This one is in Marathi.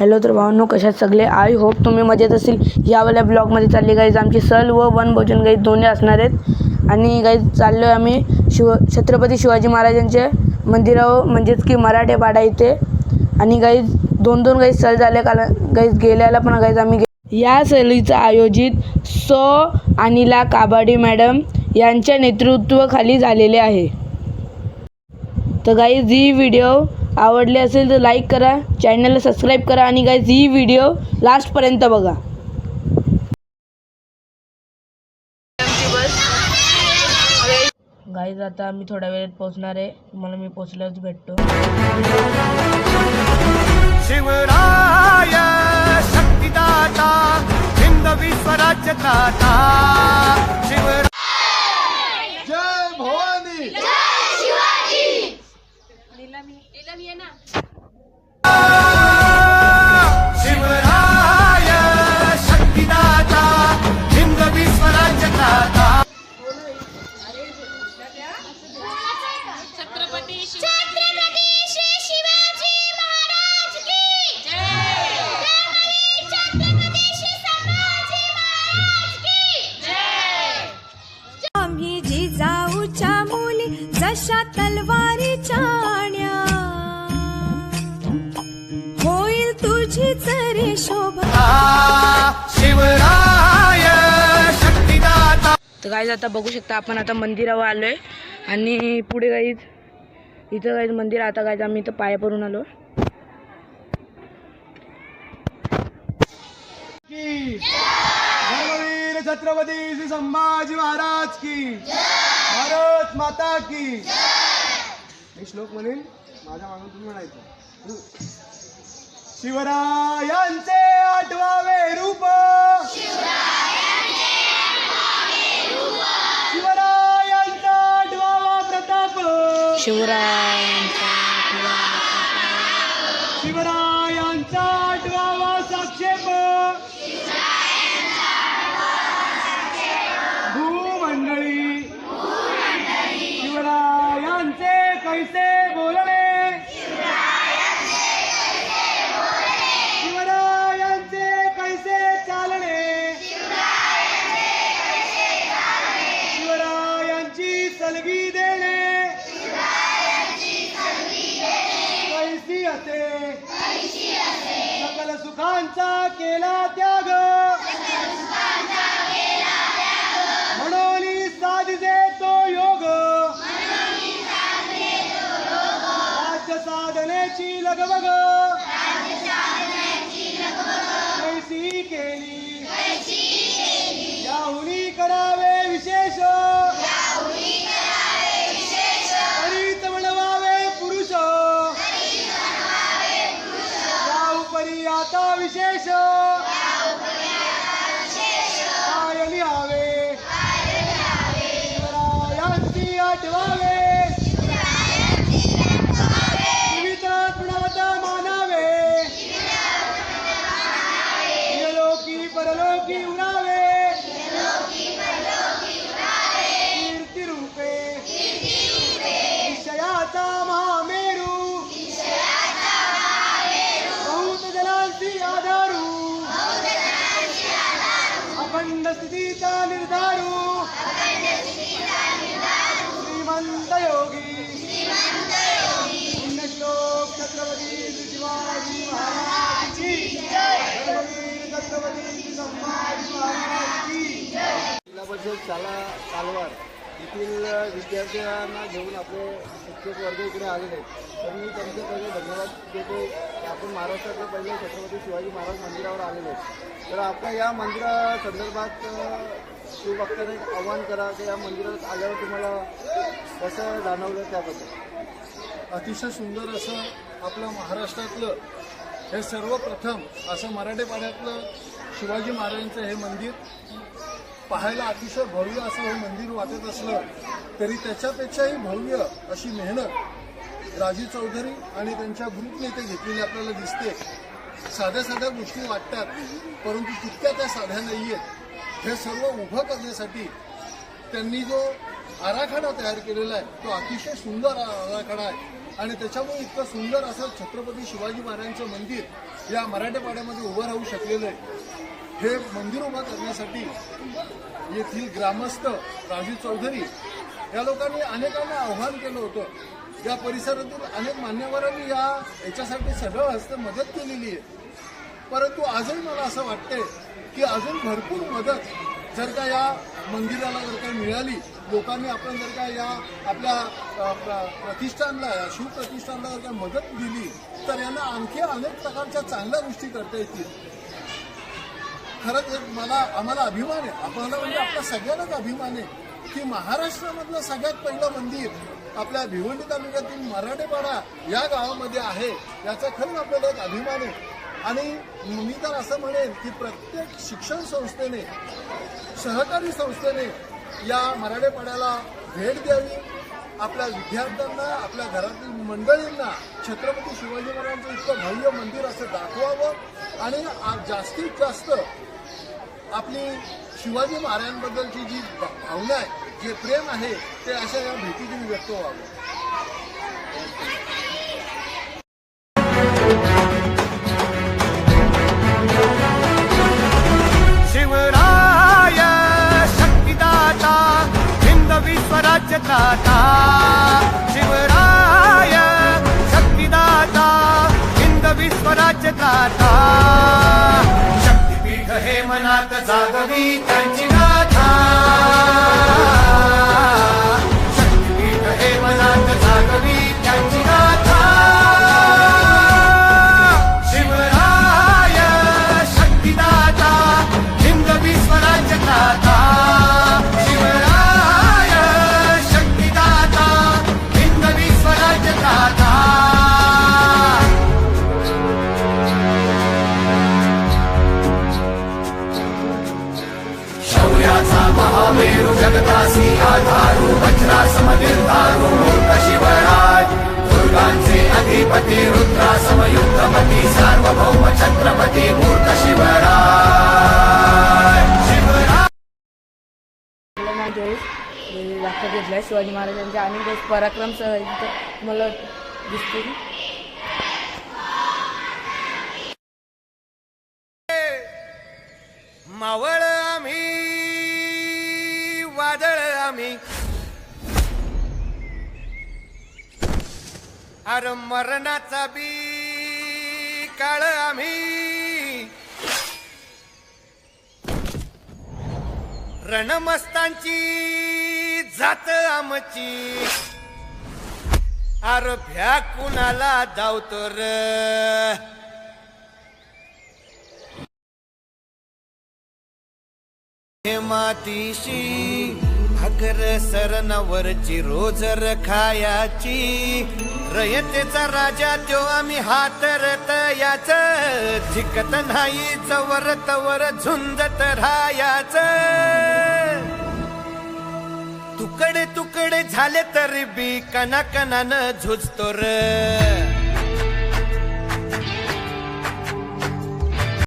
हॅलो तर भावांनो कशात सगळे? आय होप तुम्ही मजेत असेल. यावाल्या ब्लॉगमध्ये चालली गाईज आमची सल व वन भोजन गाईज दोन्ही असणार आहेत. आणि गाईज चाललो आहे आम्ही शिव छत्रपती शिवाजी महाराजांचे मंदिरावर म्हणजेच की मराठेपाडा इथे. आणि गाईज दोन दोन गाईज सल झाले काल गाईज गेल्याला पण गाईज आम्ही गे- या सहलीचं आयोजित सो अनिला काबाडी मॅडम यांच्या नेतृत्वाखाली झालेले आहे. तर गाईज ही व्हिडिओ आवडली असेल तर लाईक करा चॅनलला सबस्क्राईब करा आणि गाईज ही व्हिडिओ लास्टपर्यंत बघा. गाईज आता आम्ही थोड्या वेळात पोहोचणार आहे. तुम्हाला मी पोहोचल्यावर भेटतो. शिवराय शक्तिदाता हिंदवी स्वराज्य त्राता मुली जशा तलवारीच्या आण्या होईल तुझी चरी शोभा शिवराय शक्तिदाता तर गाईज आता बघू शकता आपण आता मंदिरावर आलो आहे आणि पुढे गाईज इथं गाईज मंदिर आता गाईज आम्ही इथं पाया पडून आलो छत्रपती श्री संभाजी महाराज की माता की हे श्लोक म्हणेल माझ्या मागून तुम्ही म्हणायचं. शिवरायांचे आठवावे रूप. शिवरायांचा आठवावा प्रताप. शिवराय शिवरायांचे Chila Gabaga. शाला कालवार येथील विद्यार्थ्यांना घेऊन आपले शिक्षक वर्ग इकडे आलेले आहेत. तर मी त्यांचे पहिले धन्यवाद देतो. की आपण महाराष्ट्रातले पहिले छत्रपती शिवाजी महाराज मंदिरावर आलेले आहेत. तर आपण या मंदिरासंदर्भात अ, शिवभक्तांना एक आव्हान करा की या मंदिरात आल्यावर तुम्हाला कसं जाणवलं त्याबद्दल? अतिशय सुंदर असं आपलं महाराष्ट्रातलं हे सर्वप्रथम असं मराठेपाड्यातलं शिवाजी महाराजांचं हे मंदिर पाहायला अतिशय भव्य असं हे मंदिर वाटत असलं तरी त्याच्यापेक्षाही भव्य अशी मेहनत राजीव चौधरी आणि त्यांच्या ग्रुपने ते घेतलेली आपल्याला दिसते. साध्या साध्या गोष्टी वाटतात परंतु तितक्या त्या साध्या नाही आहेत हे सर्व उभं करण्यासाठी त्यांनी जो आराखडा तयार केलेला आहे तो अतिशय सुंदर आराखडा आहे. आणि त्याच्यामुळे इतकं सुंदर असं छत्रपती शिवाजी महाराजांचं मंदिर या मराठवाड्यामध्ये उभं राहू शकलेलं आहे. हे मंदिर उभं करण्यासाठी येथील ग्रामस्थ राजू चौधरी या लोकांनी अनेकांना आव्हान केलं होतं. या परिसरातील अनेक मान्यवरांनी या याच्यासाठी सगळं हस्त मदत केलेली आहे. परंतु आजही मला असं वाटतंय की अजून भरपूर मदत जर का या मंदिराला जर का मिळाली लोकांनी आपण जर का या आपल्या प्र- प्रतिष्ठानला या शिवप्रतिष्ठानला जर का मदत दिली तर यांना आणखी अनेक प्रकारच्या चांगल्या गोष्टी करता येतील. खरंच एक मला आम्हाला अभिमान आहे. आम्हाला म्हणजे आपल्या सगळ्यांनाच अभिमान आहे की महाराष्ट्रामधलं सगळ्यात पहिलं मंदिर आपल्या भिवंडी तालुक्यातील मराठेपाडा या गावामध्ये आहे याचा खरंच आपल्याला एक अभिमान आहे. आणि मी तर असं म्हणेन की प्रत्येक शिक्षण संस्थेने सहकारी संस्थेने या मराठेपाड्याला भेट द्यावी. आपल्या विद्यार्थ्यांना आपल्या घरातील मंडळींना छत्रपती शिवाजी महाराजांचं इतकं भव्य मंदिर असं दाखवावं. आणि जास्तीत जास्त आपली शिवाजी महाराजांबद्दलची जी भावना आहे जे प्रेम आहे ते अशा या भेटीतून व्यक्त व्हावं. शिवराय शक्तिदाता Navidad अधिपती रुद्रासम युद्धपती सार्वभौम छत्रपती मूर्त शिवराय हे शिवाजी महाराजांच्या अनेक दिवस पराक्रमसह इथं मला दिसतील. मावळ अर मरणाचा बी काळ आम्ही. रणमस्तांची जात आमची. अर भ्या कुणाला धावतो र? हे मातीशी भाकर सरणावरची रोज रखायाची. रयतेचा राजा त्यो आम्ही हातरत याच. झिकत नाही जवर तवर झुंजत राहायाच. तुकडे तुकडे झाले तरी बी कणाकणानं झुजतो र.